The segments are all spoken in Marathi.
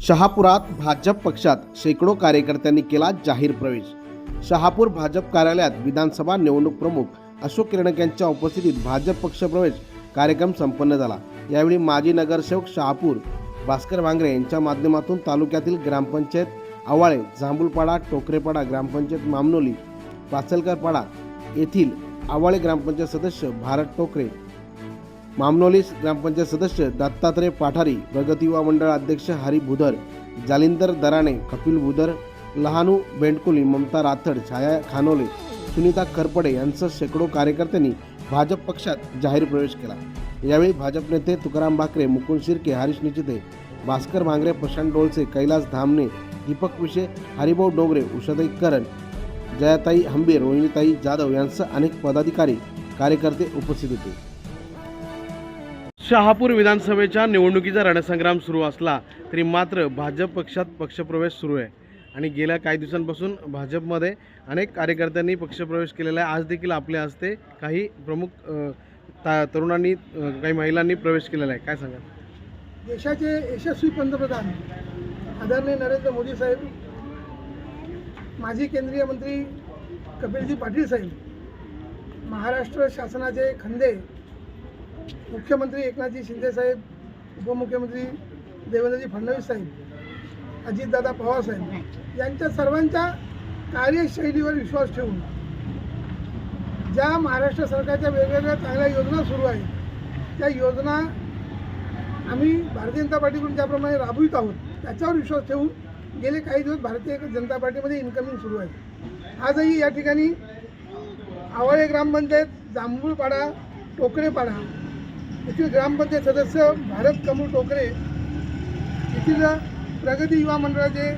शहापुरात भाजप पक्षात शेकडो कार्यकर्त्यांनी केला जाहीर प्रवेश. शहापूर भाजप कार्यालयात विधानसभा निवडणूक प्रमुख अशोक किरणक यांच्या उपस्थितीत भाजप पक्षप्रवेश कार्यक्रम संपन्न झाला. यावेळी माजी नगरसेवक शहापूर भास्कर भांगरे यांच्या माध्यमातून तालुक्यातील ग्रामपंचायत आवाळे जांभूळपाडा टोकरेपाडा ग्रामपंचायत मामनोली पाचलकरपाडा येथील आवाळे ग्रामपंचायत सदस्य भारत टोकरे मामनोली ग्रामपंचायत सदस्य दत्तात्रय पाठारी प्रगती युवा मंडळ अध्यक्ष हरी भुदर जालिंदर दराणे कपिल भुदर लहानू बेंडकुली ममता राथड छाया खानोले सुनीता करपडे यांसह शेकडो कार्यकर्त्यांनी भाजप पक्षात जाहीर प्रवेश केला. यावेळी भाजप नेते तुकाराम भाकरे मुकुंद शिर्के हरीश निचिते भास्कर भांगरे प्रशांत डोळसे कैलास धामणे दीपक विशे हरिभाऊ डोंगरे उषाताई करण जयाताई हंबीर रोहिणीताई जाधव यांसह अनेक पदाधिकारी कार्यकर्ते उपस्थित होते. शहापूर विधानसभेच्या निवडणुकीचा रणसंग्राम सुरू असला तरी मात्र भाजप पक्षात पक्षप्रवेश सुरू आहे. आणि गेल्या काही दिवसांपासून भाजपमध्ये अनेक कार्यकर्त्यांनी पक्षप्रवेश केलेला आहे. आज देखील आपल्या हस्ते काही प्रमुख ता तरुणांनी काही महिलांनी प्रवेश केलेला आहे. काय सांगा देशाचे यशस्वी पंतप्रधान आदरणीय नरेंद्र मोदी साहेब माजी केंद्रीय मंत्री कपिलजी पाटील साहेब महाराष्ट्र शासनाचे खंदे मुख्यमंत्री एकनाथजी शिंदे साहेब उपमुख्यमंत्री देवेंद्रजी फडणवीस साहेब अजितदादा पवार साहेब यांच्या सर्वांच्या कार्यशैलीवर विश्वास ठेवून ज्या महाराष्ट्र सरकारच्या वेगवेगळ्या चांगल्या योजना सुरू आहेत त्या योजना आम्ही भारतीय जनता पार्टीकडून ज्याप्रमाणे राबवित आहोत त्याच्यावर विश्वास ठेवून गेले काही दिवस भारतीय जनता पार्टीमध्ये इन्कमिंग सुरू आहे. आजही या ठिकाणी आवळे ग्रामपंचायत जांभूळपाडा टोकरेपाडा येथील ग्रामपंचायत सदस्य भारत कमल टोकरे येथील प्रगती युवा मंडळाचे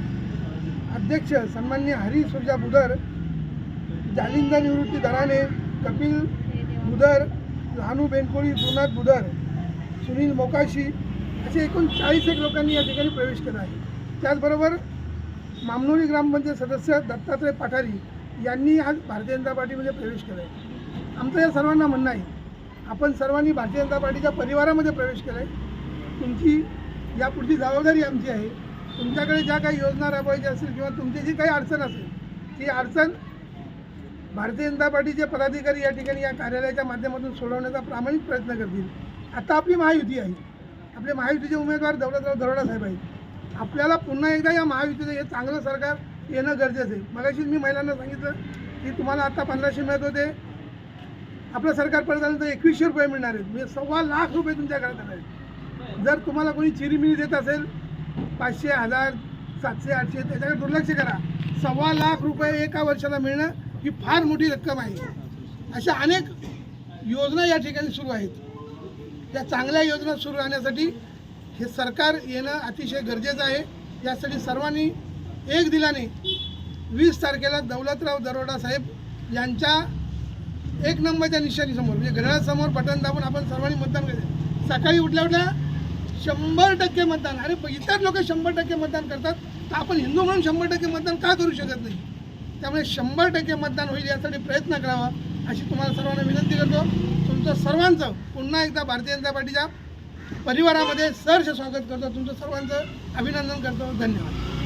अध्यक्ष सन्मान्य हरी सुरजा बुधर जालिंदा निवृत्ती दराने कपिल बुधर लहानू बेनकोळी सोनाथ बुधर सुनील मोकाशी असे एकूण चाळीस एक लोकांनी या ठिकाणी प्रवेश केला आहे. त्याचबरोबर मामनोली ग्रामपंचायत सदस्य दत्तात्रय पाठारी यांनी आज भारतीय जनता पार्टीमध्ये प्रवेश केला आहे. आमचं या सर्वांना म्हणणं आहे आपण सर्वांनी भारतीय जनता पार्टीच्या परिवारामध्ये प्रवेश केला आहे तुमची यापुढची जबाबदारी आमची आहे. तुमच्याकडे ज्या काही योजना राबवायच्या असतील किंवा तुमची जी काही अडचण असेल ती अडचण भारतीय जनता पार्टीचे पदाधिकारी या ठिकाणी या कार्यालयाच्या माध्यमातून सोडवण्याचा प्रामाणिक प्रयत्न करतील. आता आपली महायुती आहे. आपले महायुतीचे उमेदवार दौलतराव दरोडा साहेब आहेत. आपल्याला पुन्हा एकदा या महायुतीचं हे चांगलं सरकार येणं गरजेचं आहे. मगाशीच मी महिलांना सांगितलं की तुम्हाला आता पंधराशे मिळत होते. आपलं सरकार परत आलं तर एकवीसशे रुपये मिळणार आहेत. म्हणजे सव्वा लाख रुपये तुमच्या घरात येणार आहेत. जर तुम्हाला कोणी चिरीमिरी देत असेल पाचशे हजार सातशे आठशे त्याच्याकडे दुर्लक्ष करा. सव्वा लाख रुपये एका वर्षाला मिळणं ही फार मोठी रक्कम आहे. अशा अनेक योजना या ठिकाणी सुरू आहेत. या चांगल्या योजना सुरू राहण्यासाठी हे सरकार येणं अतिशय गरजेचं आहे. यासाठी सर्वांनी एक दिलाने वीस तारखेला दौलतराव दरोडा साहेब यांच्या एक नंबरच्या निशाणीसमोर म्हणजे घड्याळासमोर बटन दाबून आपण सर्वांनी मतदान करायचं सकाळी उठल्या उठल्या शंभर टक्के मतदान अरे इतर लोक शंभर टक्के मतदान करतात तर आपण हिंदू म्हणून शंभर टक्के मतदान का करू शकत नाही? त्यामुळे शंभर टक्के मतदान होईल यासाठी प्रयत्न करावा अशी तुम्हाला सर्वांना विनंती करतो. तुमचं सर्वांचं पुन्हा एकदा भारतीय जनता पार्टीच्या परिवारामध्ये सहर्ष स्वागत करतो. तुमचं सर्वांचं अभिनंदन करतो. धन्यवाद.